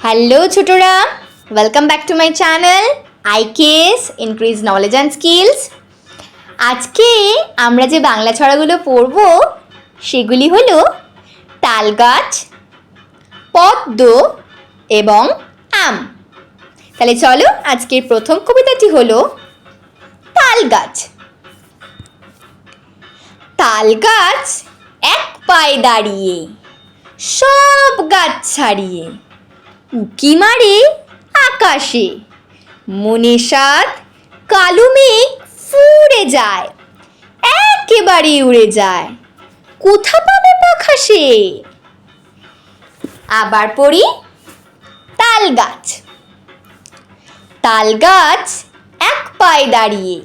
Hello ছোটরা welcome back to my channel IKS increase knowledge and skills আজকে আমরা যে বাংলা ছড়াগুলো পড়ব, সেগুলি হলো তাল গাছ, পদ্ম এবং আম। তাহলে চলো, আজকের প্রথম কবিতাটি হলো তাল গাছ এক পায়ে দাঁড়িয়ে, সব গাছ ছাড়িয়ে উকি মারে আকাশে। মনে সাত কালো মেঘ ফুরে যায়, একেবারে উড়ে যায়। কোথা পাবে পাখা সে? আবার পড়ি তাল গাছ তাল গাছ এক পায়ে দাঁড়িয়ে,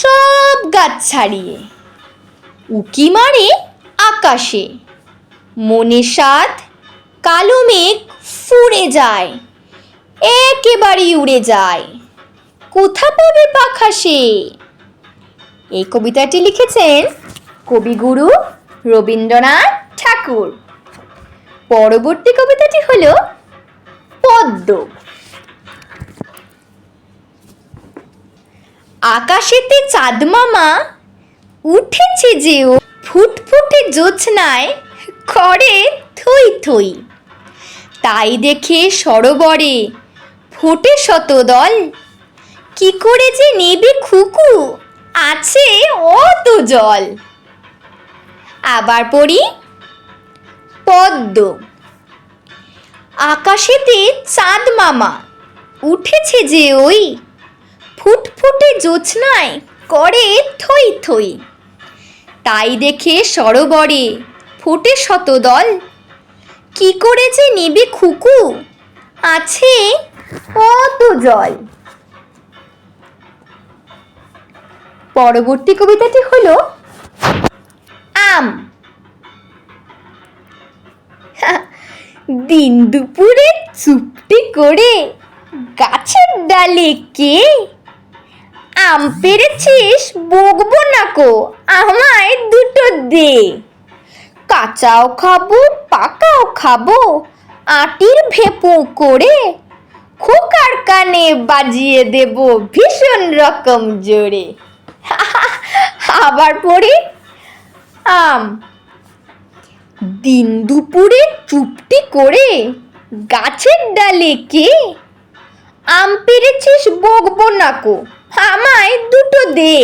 সব গাছ ছাড়িয়ে। উকি মারে আকাশে। মনে সাত কালো মেঘ ফুরে যায় একেবারে উড়ে যায়। কোথা পাবে পাখা সে? এই কবিতাটি লিখেছেন কবিগুরু রবীন্দ্রনাথ ঠাকুর। পরবর্তী কবিতাটি হল পদ্ম। আকাশেতে চাঁদ মামা উঠেছে যে ও ফুটফুটে জোছনায় করে থই থই। তাই দেখে সরোবরে ফোটে শত দল। কি করে যে নেবে খুকু, আছে অত জল। আবার পড়ি পদ্ম। আকাশেতে চাঁদ মামা, উঠেছে যে ওই ফুটফুটে জোছনায় করে থই থই। তাই দেখে সরোবরে ফোটে শত দল। কি করে যে নেবে খুকু? আছে কত জল। পরবর্তী কবিতাটি হলো আম। দিন দুপুরে চুপটি করে গাছের ডালে কে? আম পেরেছিস বকবো না কো, আমায় দুটো দে। কাঁচাও খাব, পাকাও খাব, আটির ভেপু করে খোকার কানে বাজিয়ে দেব ভীষণ রকম জোরে। আবার পড়ি আম। দিন দুপুরে চুপটি করে গাছের ডালে কে আম পেরেছিস বকবো না কো, আমায় দুটো দে।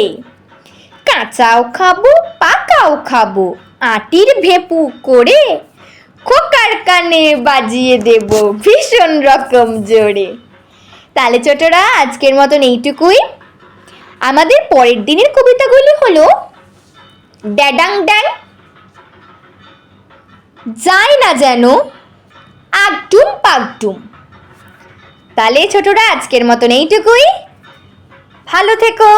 কাঁচাও খাব, পাকাও খাব আটির ভেপু করে খোকার কানে বাজিয়ে দেব ভীষণ রকম জোরে। তাহলে ছোটরা, আজকের মতন এইটুকুই। আমাদের পরের দিনের কবিতাগুলি হলো ড্যাডাং ড্যাং যায় না যেন আগটুম পাগটুম তাহলে ছোটরা, আজকের মতন এইটুকুই। ভালো থেকো।